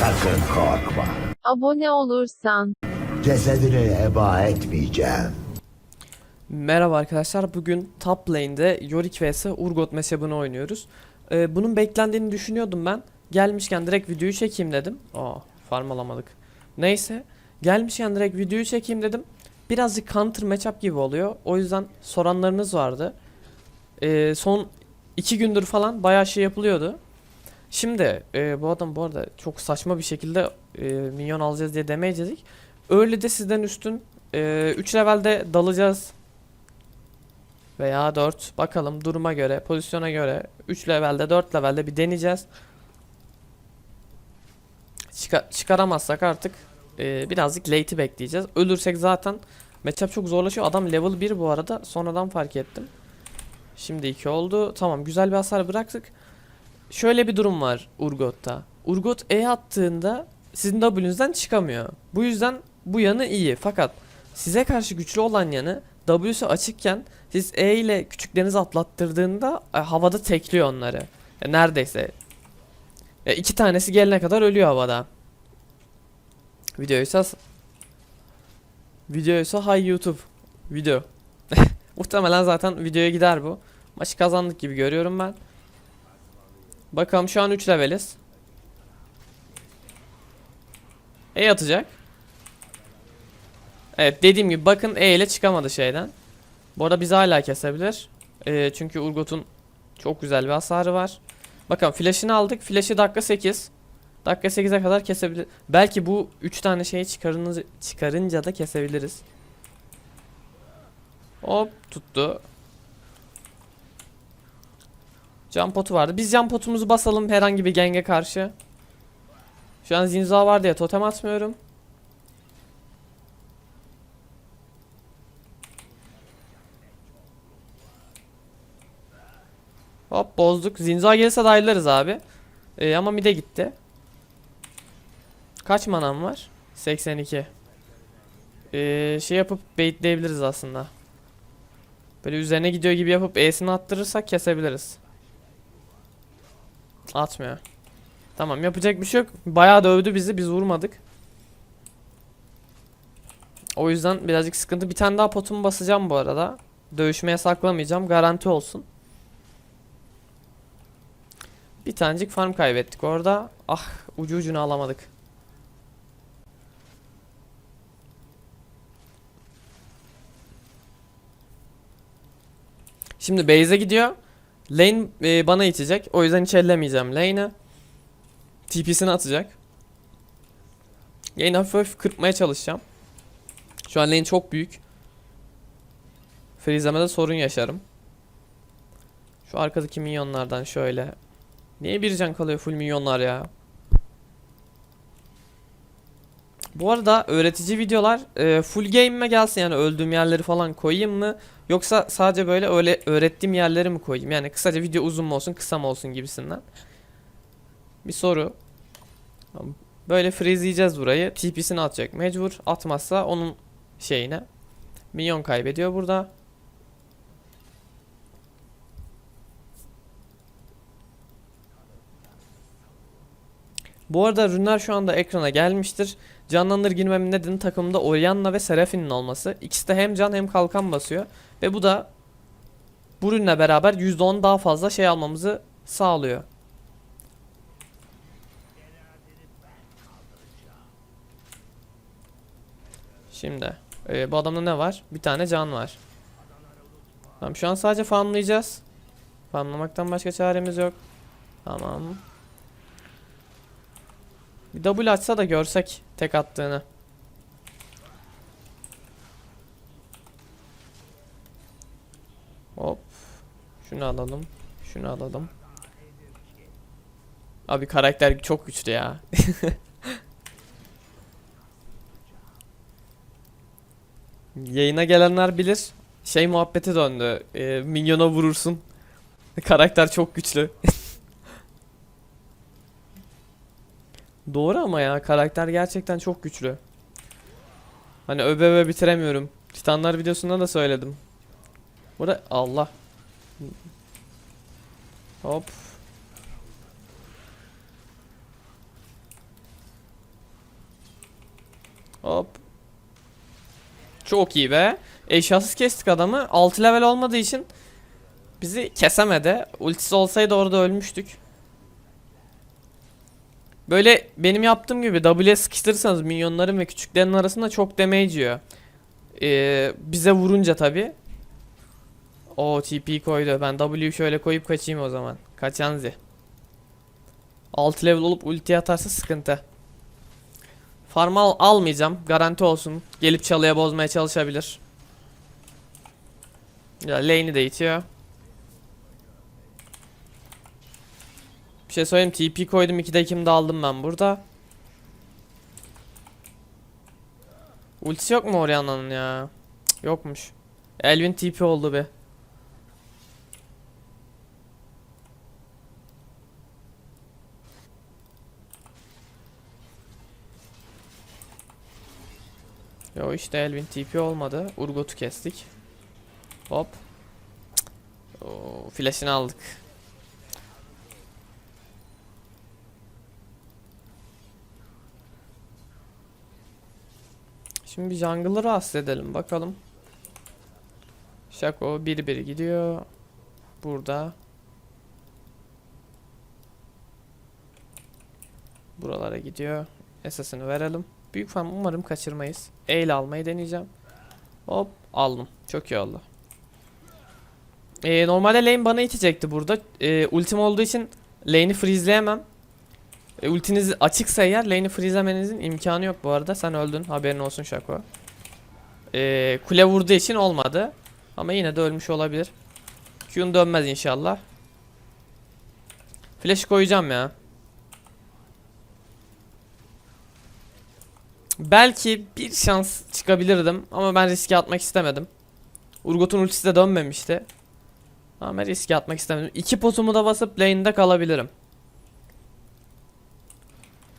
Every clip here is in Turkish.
Sakın korkma. Abone olursan. Cesedini heba etmeyeceğim. Merhaba arkadaşlar. Bugün top lane'de Yorick vs Urgot mashup'ını oynuyoruz. Ee, bunun beklendiğini düşünüyordum ben. Gelmişken direkt videoyu çekeyim dedim. Aa, farm alamadık. Neyse. Gelmişken direkt videoyu çekeyim dedim. Birazcık counter matchup gibi oluyor. O yüzden soranlarınız vardı. Ee, son iki gündür falan bayağı şey yapılıyordu. Şimdi e, bu adam bu arada çok saçma bir şekilde e, minyon alacağız diye demeyecektik. Öyle de sizden üstün 3 levelde dalacağız veya 4 bakalım duruma göre pozisyona göre 3 levelde 4 levelde bir deneyeceğiz. Çıka- çıkaramazsak artık e, birazcık late'i bekleyeceğiz. Ölürsek zaten matchup çok zorlaşıyor. Adam level 1 bu arada sonradan fark ettim. Şimdi 2 oldu. Tamam güzel bir hasar bıraktık. Şöyle bir durum var Urgot'ta. Urgot E attığında sizin W'nüzden çıkamıyor. Bu yüzden bu yanı iyi. Fakat size karşı güçlü olan yanı W'su açıkken siz E ile küçüklerinizi atlattırdığında e, havada tekliyor onları. E, neredeyse. E, iki tanesi gelene kadar ölüyor havada. Videoysa Videoysa hay YouTube. Video. Muhtemelen zaten videoya gider bu. Maçı kazandık gibi görüyorum ben. Bakalım şu an 3 leveliz. E atacak. Evet dediğim gibi bakın E ile çıkamadı şeyden. Bu arada bizi hala kesebilir. E, çünkü Urgot'un çok güzel bir hasarı var. Bakın flash'ını aldık. Flash'ı dakika 8. Dakika 8'e kadar kesebilir. Belki bu 3 tane şeyi çıkarınca, çıkarınca da kesebiliriz. Hop tuttu. Can potu vardı. Biz can potumuzu basalım herhangi bir genge karşı. Şu an Zinza var diye totem atmıyorum. Hop bozduk. Zinza gelirse dahileriz abi. Ee, ama mide gitti. Kaç manam var? 82. Ee, şey yapıp baitleyebiliriz aslında. Böyle üzerine gidiyor gibi yapıp E'sini attırırsak kesebiliriz. Atmıyor. Tamam yapacak bir şey yok. Bayağı dövdü bizi biz vurmadık. O yüzden birazcık sıkıntı. Bir tane daha potumu basacağım bu arada. Dövüşmeye saklamayacağım. Garanti olsun. Bir tanecik farm kaybettik orada. Ah ucu ucuna alamadık. Şimdi base'e gidiyor. Lane e, bana itecek. O yüzden hiç ellemeyeceğim lane'ı. TP'sini atacak. Lane hafif hafif kırpmaya çalışacağım. Şu an lane çok büyük. Freeze'lemede sorun yaşarım. Şu arkadaki minyonlardan şöyle. Niye bir can kalıyor full minyonlar ya? Bu arada öğretici videolar e, full game'ime gelsin yani öldüğüm yerleri falan koyayım mı? Yoksa sadece böyle öyle öğrettiğim yerleri mi koyayım? Yani kısaca video uzun mu olsun kısa mı olsun gibisinden. Bir soru. Böyle freezeyeceğiz burayı. TP'sini atacak mecbur. Atmazsa onun şeyine. Minyon kaybediyor burada. Bu arada rünler şu anda ekrana gelmiştir. Canlandır girmemin nedeni takımda Orianna ve Seraphine olması. İkisi de hem can hem kalkan basıyor. Ve bu da bu ürünle beraber %10 daha fazla şey almamızı sağlıyor. Şimdi e, bu adamda ne var? Bir tane can var. Tamam şu an sadece farmlayacağız. Farmlamaktan başka çaremiz yok. Tamam. Bir double açsa da görsek tek attığını. Hop. Şunu alalım. Şunu alalım. Abi karakter çok güçlü ya. Yayına gelenler bilir. Şey muhabbeti döndü. E, minyona vurursun. Karakter çok güçlü. Doğru ama ya karakter gerçekten çok güçlü. Hani öbe öbe bitiremiyorum. Titanlar videosunda da söyledim. Burada Allah. Hop. Hop. Çok iyi be. Eşyasız kestik adamı. 6 level olmadığı için bizi kesemedi. Ultisi olsaydı orada ölmüştük. Böyle benim yaptığım gibi W'ye sıkıştırırsanız minyonların ve küçüklerin arasında çok damage yiyor. Ee, bize vurunca tabi. O TP koydu. Ben W'yu şöyle koyup kaçayım o zaman. Kaçanzi. 6 level olup ulti atarsa sıkıntı. Farm al almayacağım. Garanti olsun. Gelip çalıya bozmaya çalışabilir. Ya lane'i de itiyor. Şey söyleyeyim TP koydum 2'de 2'mi de aldım ben burada. Ultisi yok mu Orianna'nın ya? Yokmuş. Elvin TP oldu be. Yo işte Elvin TP olmadı. Urgot'u kestik. Hop. Oo, flash'ını aldık. Şimdi bir jungle'ı rahatsız edelim bakalım. Biri biri gidiyor. Burada. Buralara gidiyor. Esasını verelim. Büyük farm umarım kaçırmayız. E ile almayı deneyeceğim. Hop aldım. Çok iyi oldu. Ee, normalde lane bana itecekti burada. Ee, ultim olduğu için lane'i freezeleyemem. E, ultiniz açıksa eğer lane'i freezelemenizin imkanı yok bu arada. Sen öldün. Haberin olsun Şako. E, kule vurduğu için olmadı. Ama yine de ölmüş olabilir. Q'un dönmez inşallah. Flash koyacağım ya. Belki bir şans çıkabilirdim ama ben riske atmak istemedim. Urgot'un ultisi de dönmemişti. Ama riske atmak istemedim. İki potumu da basıp lane'de kalabilirim.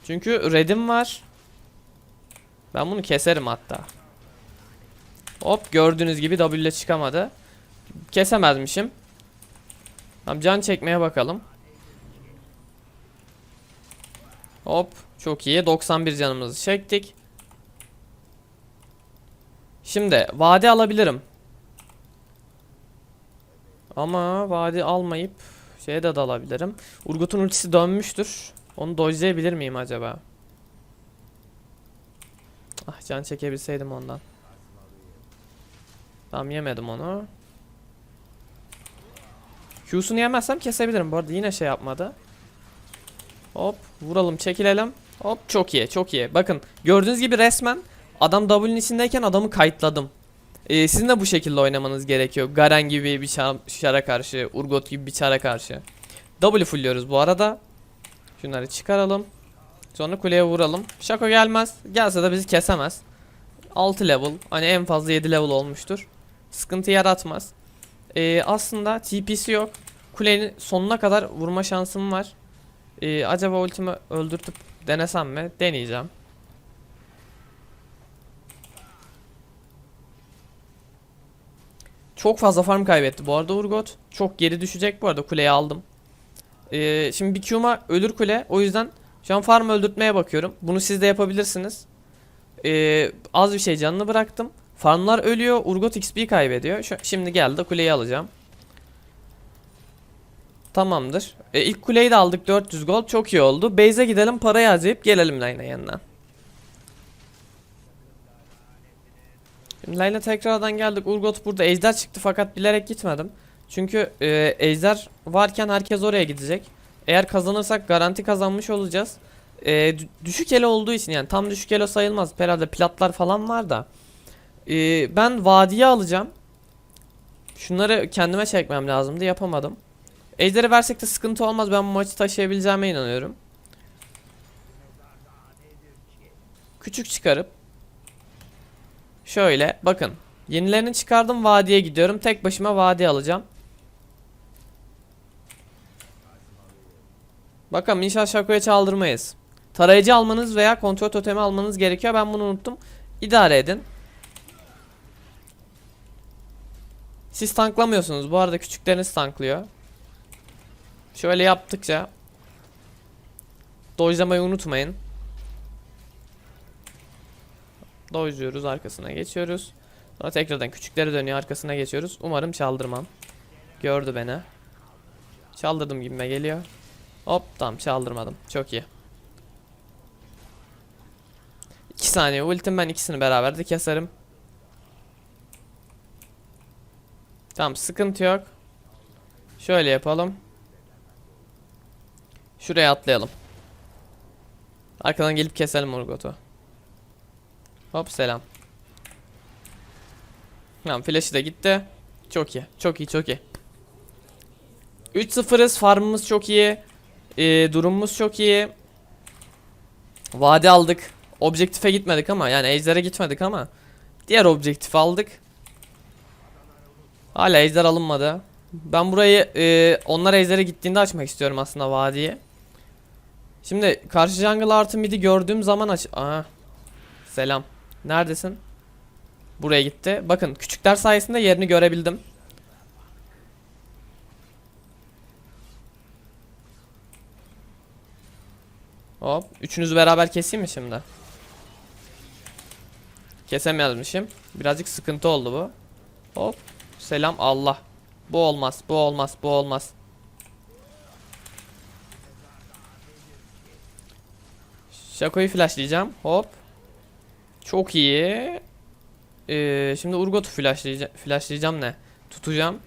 Çünkü red'im var. Ben bunu keserim hatta. Hop gördüğünüz gibi W ile çıkamadı. Kesemezmişim. Tamam can çekmeye bakalım. Hop çok iyi 91 canımızı çektik. Şimdi vade alabilirim. Ama vade almayıp şeye de dalabilirim. Urgut'un ultisi dönmüştür. Onu dodge'layabilir miyim acaba? Ah can çekebilseydim ondan. Tamam yemedim onu. Q'sunu yemezsem kesebilirim. Bu arada yine şey yapmadı. Hop vuralım çekilelim. Hop çok iyi çok iyi. Bakın gördüğünüz gibi resmen adam W'nin içindeyken adamı kayıtladım. Ee, sizin de bu şekilde oynamanız gerekiyor. Garen gibi bir çar çara karşı, Urgot gibi bir çara karşı. W fullliyoruz bu arada. Şunları çıkaralım. Sonra kuleye vuralım. Şako gelmez. Gelse de bizi kesemez. 6 level. Hani en fazla 7 level olmuştur. Sıkıntı yaratmaz. Ee, aslında TP'si yok. Kulenin sonuna kadar vurma şansım var. Ee, acaba ultimi öldürtüp denesem mi? Deneyeceğim. Çok fazla farm kaybetti bu arada Urgot. Çok geri düşecek bu arada kuleyi aldım. Ee, şimdi bir Q'ma ölür kule. O yüzden şu an farm öldürtmeye bakıyorum. Bunu siz de yapabilirsiniz. Ee, az bir şey canını bıraktım. Farmlar ölüyor. Urgot XP kaybediyor. Şu, şimdi geldi kuleyi alacağım. Tamamdır. E, ilk kuleyi de aldık 400 gold. Çok iyi oldu. Base'e gidelim parayı harcayıp gelelim Layna yanına. Şimdi Layla tekrardan geldik. Urgot burada. Ejder çıktı fakat bilerek gitmedim. Çünkü e, Ejder varken herkes oraya gidecek. Eğer kazanırsak garanti kazanmış olacağız. E, dü- düşük elo olduğu için yani tam düşük elo sayılmaz. Herhalde platlar falan var da. E, ben vadiye alacağım. Şunları kendime çekmem lazımdı. Yapamadım. Ejder'i versek de sıkıntı olmaz. Ben bu maçı taşıyabileceğime inanıyorum. Küçük çıkarıp Şöyle bakın. Yenilerini çıkardım vadiye gidiyorum. Tek başıma vadi alacağım. Bakalım inşallah şakoya çaldırmayız. Tarayıcı almanız veya kontrol totemi almanız gerekiyor. Ben bunu unuttum. İdare edin. Siz tanklamıyorsunuz. Bu arada küçükleriniz tanklıyor. Şöyle yaptıkça dojlamayı unutmayın. Dojluyoruz arkasına geçiyoruz. Sonra tekrardan küçükleri dönüyor arkasına geçiyoruz. Umarım çaldırmam. Gördü beni. Çaldırdım gibime geliyor. Hop tamam çaldırmadım. Çok iyi. 2 saniye ultim ben ikisini beraber de keserim. Tamam sıkıntı yok. Şöyle yapalım. Şuraya atlayalım. Arkadan gelip keselim Urgot'u. Hop selam. Tamam flash'ı da gitti. Çok iyi. Çok iyi çok iyi. 3-0'ız. Farmımız çok iyi. Ee, durumumuz çok iyi. Vade aldık. Objektife gitmedik ama yani ejder'e gitmedik ama diğer objektif aldık. Hala ejder alınmadı. Ben burayı e, onlar ejder'e gittiğinde açmak istiyorum aslında vadiyi. Şimdi karşı jungle artı midi gördüğüm zaman aç... Aha. Selam. Neredesin? Buraya gitti. Bakın küçükler sayesinde yerini görebildim. Hop. Üçünüzü beraber keseyim mi şimdi? Kesemezmişim. Birazcık sıkıntı oldu bu. Hop. Selam Allah. Bu olmaz. Bu olmaz. Bu olmaz. Şakoyu flashlayacağım. Hop. Çok iyi. Ee, şimdi Urgot'u flashlayacağım. Flashlayacağım ne? Tutacağım.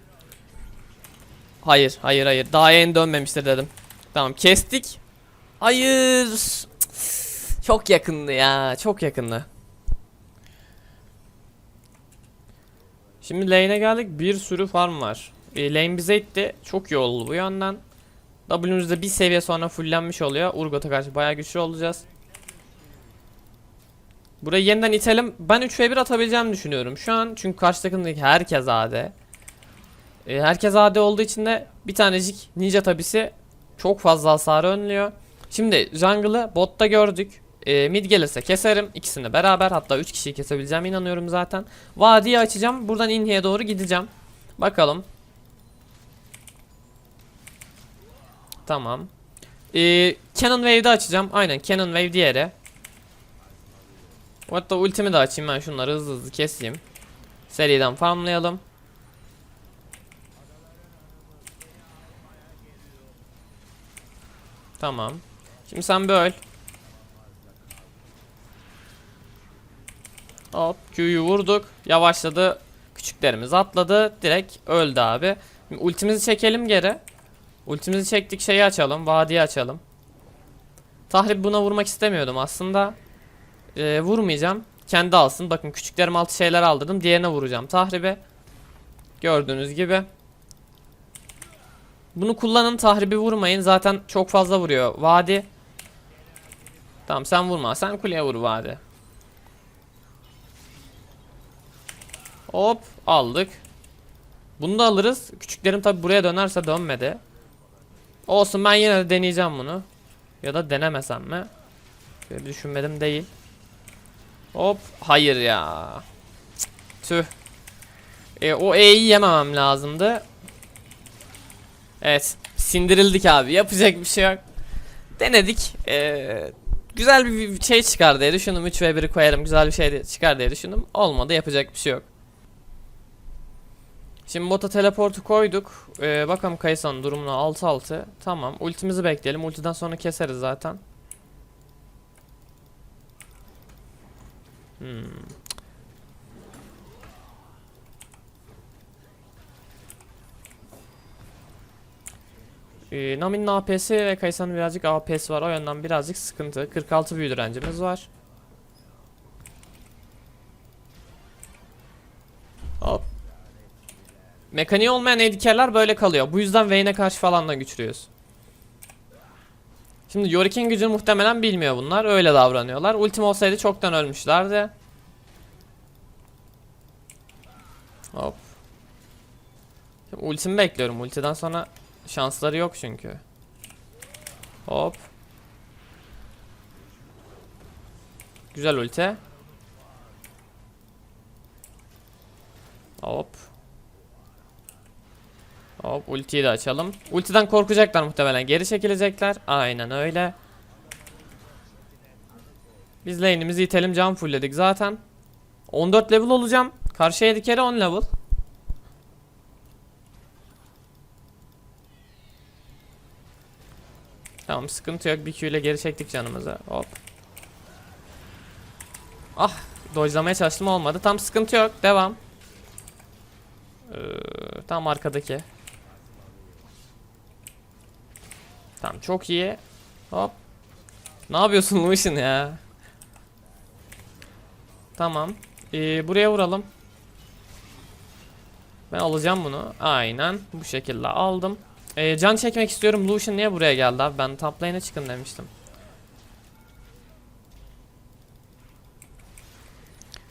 Hayır, hayır, hayır. Daha yeni dönmemiştir dedim. Tamam, kestik. Hayır. Çok yakındı ya. Çok yakındı. Şimdi lane'e geldik. Bir sürü farm var. E, lane bize itti. Çok iyi oldu bu yönden. W'müz de bir seviye sonra fullenmiş oluyor. Urgot'a karşı bayağı güçlü olacağız. Burayı yeniden itelim. Ben 3v1 atabileceğimi düşünüyorum şu an. Çünkü karşı takımdaki herkes AD. E, herkes AD olduğu için de bir tanecik ninja tabisi çok fazla hasarı önlüyor. Şimdi jungle'ı botta gördük. E, mid gelirse keserim. ikisini beraber hatta 3 kişiyi kesebileceğime inanıyorum zaten. Vadiyi açacağım. Buradan inhiye doğru gideceğim. Bakalım. Tamam. E, Cannon Wave'de açacağım. Aynen Cannon Wave diğeri. Hatta ultimi de açayım ben şunları hızlı hızlı keseyim. Seriden farmlayalım. Tamam. Şimdi sen bir öl. Hop Q'yu vurduk. Yavaşladı. Küçüklerimiz atladı. Direkt öldü abi. Şimdi ultimizi çekelim geri. Ultimizi çektik şeyi açalım. Vadiyi açalım. Tahrip buna vurmak istemiyordum aslında. Ee, vurmayacağım. Kendi alsın. Bakın küçüklerim altı şeyler aldırdım. Diğerine vuracağım. Tahribe. Gördüğünüz gibi. Bunu kullanın. Tahribi vurmayın. Zaten çok fazla vuruyor. Vadi. Tamam sen vurma. Sen kuleye vur vadi. Hop aldık. Bunu da alırız. Küçüklerim tabi buraya dönerse dönmedi. Olsun ben yine de deneyeceğim bunu. Ya da denemesem mi? Şöyle düşünmedim değil. Hop hayır ya. Cık, Tüh. E, o E'yi yememem lazımdı. Evet. Sindirildik abi. Yapacak bir şey yok. Denedik. E, güzel bir şey çıkar diye düşündüm. 3 ve 1'i koyarım. Güzel bir şey çıkar diye düşündüm. Olmadı. Yapacak bir şey yok. Şimdi bota teleportu koyduk. Ee, bakalım Kaysan durumuna 6-6. Tamam. Ultimizi bekleyelim. Ultiden sonra keseriz zaten. Hmm. Ee, Nami'nin AP'si ve Kaysan'ın birazcık AP'si var. O yönden birazcık sıkıntı. 46 büyü direncimiz var. Hop. Mekaniği olmayan edikerler böyle kalıyor. Bu yüzden Vayne'e karşı falan da güçlüyüz. Şimdi Yorik'in gücünü muhtemelen bilmiyor bunlar. Öyle davranıyorlar. Ultim olsaydı çoktan ölmüşlerdi. Hop. Şimdi ultimi bekliyorum. Ultiden sonra şansları yok çünkü. Hop. Güzel ulti. Hop. Hop ultiyi de açalım. Ultiden korkacaklar muhtemelen. Geri çekilecekler. Aynen öyle. Biz lane'imizi itelim. Can fullledik zaten. 14 level olacağım. Karşıya dikeri 10 level. Tamam sıkıntı yok. Bir Q ile geri çektik canımızı. Hop. Ah. Dojlamaya çalıştım olmadı. Tam sıkıntı yok. Devam. Ee, tam arkadaki. Tamam çok iyi. Hop. Ne yapıyorsun Lucian ya? Tamam. Ee, buraya vuralım. Ben alacağım bunu. Aynen. Bu şekilde aldım. Ee, can çekmek istiyorum. Lucian niye buraya geldi abi? Ben top lane'e çıkın demiştim.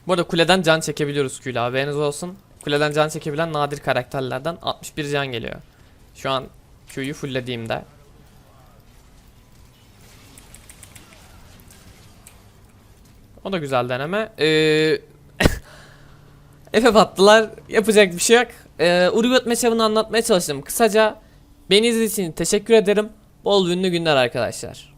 Bu arada kuleden can çekebiliyoruz Q'yle haberiniz olsun. Kuleden can çekebilen nadir karakterlerden 61 can geliyor. Şu an Q'yu fulllediğimde. O da güzel deneme. Ee, Efe attılar. Yapacak bir şey yok. Ee, Urgot meşabını anlatmaya çalıştım. Kısaca beni izlediğiniz için teşekkür ederim. Bol ünlü günler arkadaşlar.